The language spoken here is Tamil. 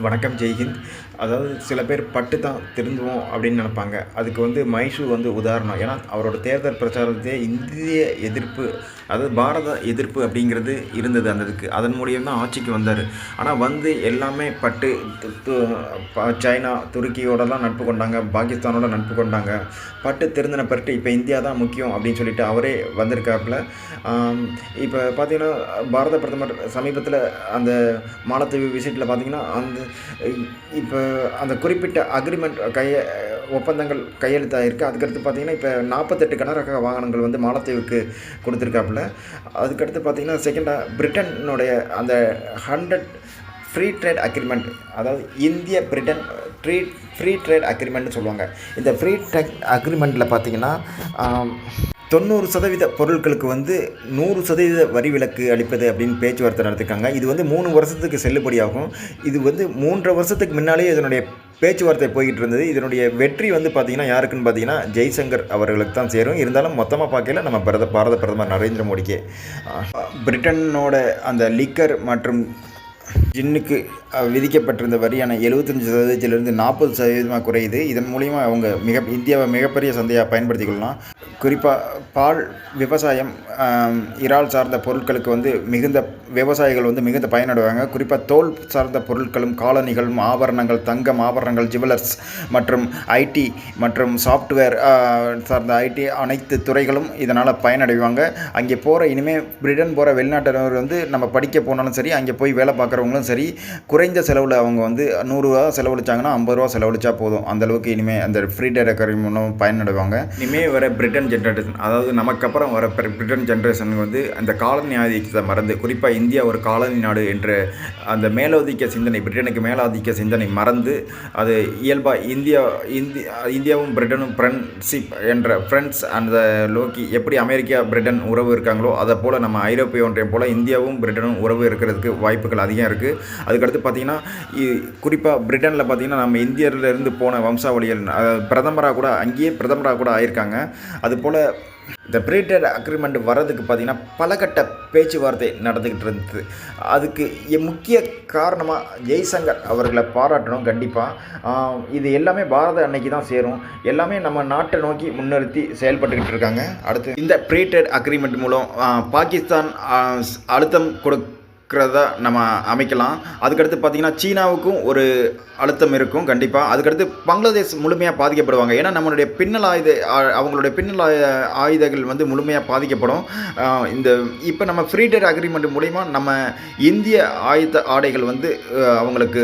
வணக்கம் ஜெய்ஹிந்த் அதாவது சில பேர் பட்டு தான் திருந்துவோம் அப்படின்னு நினப்பாங்க. அதுக்கு வந்து மைசூர் வந்து உதாரணம். ஏன்னா அவரோட தேர்தல் பிரச்சாரத்தையே இந்திய எதிர்ப்பு அதாவது பாரத எதிர்ப்பு அப்படிங்கிறது இருந்தது அந்த இதுக்கு அதன் மூலியம் தான் ஆட்சிக்கு வந்தார். ஆனால் வந்து எல்லாமே பட்டு சைனா துருக்கியோடலாம் நட்பு கொண்டாங்க. பாகிஸ்தானோட நட்பு கொண்டாங்க. பட்டு திருந்தின பட்டு இப்போ இந்தியா தான் முக்கியம் அப்படின்னு சொல்லிட்டு அவரே வந்திருக்காப்புல. இப்போ பார்த்தீங்கன்னா பாரத பிரதமர் சமீபத்தில் அந்த மாலத்தீவு விசிட்டில் பார்த்தீங்கன்னா அந்த இப்போ அந்த குறிப்பிட்ட அக்ரிமெண்ட் கைய ஒப்பந்தங்கள் கையெழுத்தாயிருக்கு. அதுக்கடுத்து பார்த்தீங்கன்னா இப்போ நாற்பத்தெட்டு கனரக வாகனங்கள் வந்து மாலத்தீவுக்கு கொடுத்துருக்காப்புல. அதுக்கடுத்து பார்த்தீங்கன்னா செகண்டாக பிரிட்டனுடைய அந்த ஹண்ட்ரட் ஃப்ரீ ட்ரேட் அக்ரிமெண்ட் அதாவது இந்திய பிரிட்டன் ட்ரீ ஃப்ரீ ட்ரேட் அக்ரிமெண்ட்னு சொல்லுவாங்க. இந்த ஃப்ரீ ட்ரேட் அக்ரிமெண்ட்டில் பார்த்தீங்கன்னா தொண்ணூறு சதவீத பொருட்களுக்கு வந்து நூறு சதவீத வரி விலக்கு அளிப்பது அப்படின்னு பேச்சுவார்த்தை நடத்திருக்காங்க. இது வந்து மூணு வருஷத்துக்கு செல்லுபடியாகும். இது வந்து மூன்றரை வருஷத்துக்கு முன்னாலே இதனுடைய பேச்சுவார்த்தை போய்கிட்டு இருந்தது. இதனுடைய வெற்றி வந்து பார்த்திங்கன்னா யாருக்குன்னு பார்த்தீங்கன்னா ஜெய்சங்கர் அவர்களுக்கு தான் சேரும். இருந்தாலும் மொத்தமாக பார்க்கல நம்ம பிரத பாரத பிரதமர் நரேந்திர மோடிக்கே. பிரிட்டனோட அந்த லிக்கர் மற்றும் ஜின்னுக்கு விதிக்கப்பட்டிருந்த வரியான எழுபத்தஞ்சு சதவீதத்திலிருந்து நாற்பது சதவீதமாக குறையுது. இதன் மூலிமா அவங்க மிக இந்தியாவை மிகப்பெரிய சந்தையாக பயன்படுத்திக் கொள்ளலாம். குறிப்பாக பால் விவசாயம் இறால் சார்ந்த பொருட்களுக்கு வந்து மிகுந்த விவசாயிகள் வந்து மிகுந்த பயனடைவாங்க. குறிப்பாக தோல் சார்ந்த பொருட்களும் காலணிகளும் ஆபரணங்கள் தங்கம் ஆபரணங்கள் ஜுவல்லர்ஸ் மற்றும் ஐடி மற்றும் சாஃப்ட்வேர் சார்ந்த ஐடி அனைத்து துறைகளும் இதனால் பயனடைவாங்க. அங்கே போகிற இனிமேல் பிரிட்டன் போகிற வெளிநாட்டினர் வந்து நம்ம படிக்க போனாலும் சரி அங்கே போய் வேலை பார்க்குறவங்களும் சரி குறைந்த செலவில் அவங்க வந்து நூறுரூவா செலவழிச்சாங்கன்னா ஐம்பது ரூபா செலவழிச்சா போதும். அந்த அளவுக்கு இனிமேல் அந்த ஃப்ரீ டேட் மூலம் பயனடைவாங்க. இனிமேல் வர பிரிட்டன் ஜென்ரேஷன் அதாவது நமக்கு அப்புறம் வர பிரிட்டன் ஜென்ரேஷனுக்கு வந்து அந்த காலனி ஆதிக்கத்தை மறந்து குறிப்பாக இந்தியா ஒரு காலனி நாடு என்ற அந்த மேலோதிக்க சிந்தனை பிரிட்டனுக்கு மேலாதிக்க சிந்தனை மறந்து அது இயல்பாக இந்தியா இந்தி இந்தியாவும் பிரிட்டனும் ஃப்ரெண்ட்ஷிப் என்ற ஃப்ரெண்ட்ஸ் அந்த லோக்கி எப்படி அமெரிக்கா பிரிட்டன் உறவு இருக்காங்களோ அதை போல் நம்ம ஐரோப்பிய ஒன்றியம் போல் இந்தியாவும் பிரிட்டனும் உறவு இருக்கிறதுக்கு வாய்ப்புகள் அதிகம் இருக்குது அதுக்கடுத்து பார்த்தீங்கன்னா குறிப்பாக பிரிட்டனில் பார்த்தீங்கன்னா நம்ம இந்தியர்லேருந்து போன வம்சாவளிகள் பிரதமராக கூட அங்கேயே பிரதமராக கூட ஆயிருக்காங்க. அதுபோல் இந்த ப்ரீடட் அக்ரிமெண்ட் வர்றதுக்கு பார்த்தீங்கன்னா பலகட்ட பேச்சுவார்த்தை நடந்துக்கிட்டு இருந்தது. அதுக்கு முக்கிய காரணமாக ஜெய்சங்கர் அவர்களை பாராட்டணும் கண்டிப்பாக இது எல்லாமே பாரத அன்னைக்கு தான் சேரும். எல்லாமே நம்ம நாட்டை நோக்கி முன்னிறுத்தி செயல்பட்டுக்கிட்டு இருக்காங்க. அடுத்து இந்த ப்ரீடட் அக்ரிமெண்ட் மூலம் பாகிஸ்தான் அழுத்தம் கொடு இருக்கிறதா நம்ம அமைக்கலாம். அதுக்கடுத்து பார்த்தீங்கன்னா சீனாவுக்கும் ஒரு அழுத்தம் இருக்கும் கண்டிப்பாக அதுக்கடுத்து பங்களாதேஷ் முழுமையாக பாதிக்கப்படுவாங்க. ஏன்னா நம்மளுடைய பின்னல் ஆயுத அவங்களுடைய பின்னல் ஆயுதங்கள் வந்து முழுமையாக பாதிக்கப்படும். இந்த இப்போ நம்ம ஃப்ரீ ட்ரேட் அக்ரிமெண்ட் மூலிமா நம்ம இந்திய ஆயுத ஆடைகள் வந்து அவங்களுக்கு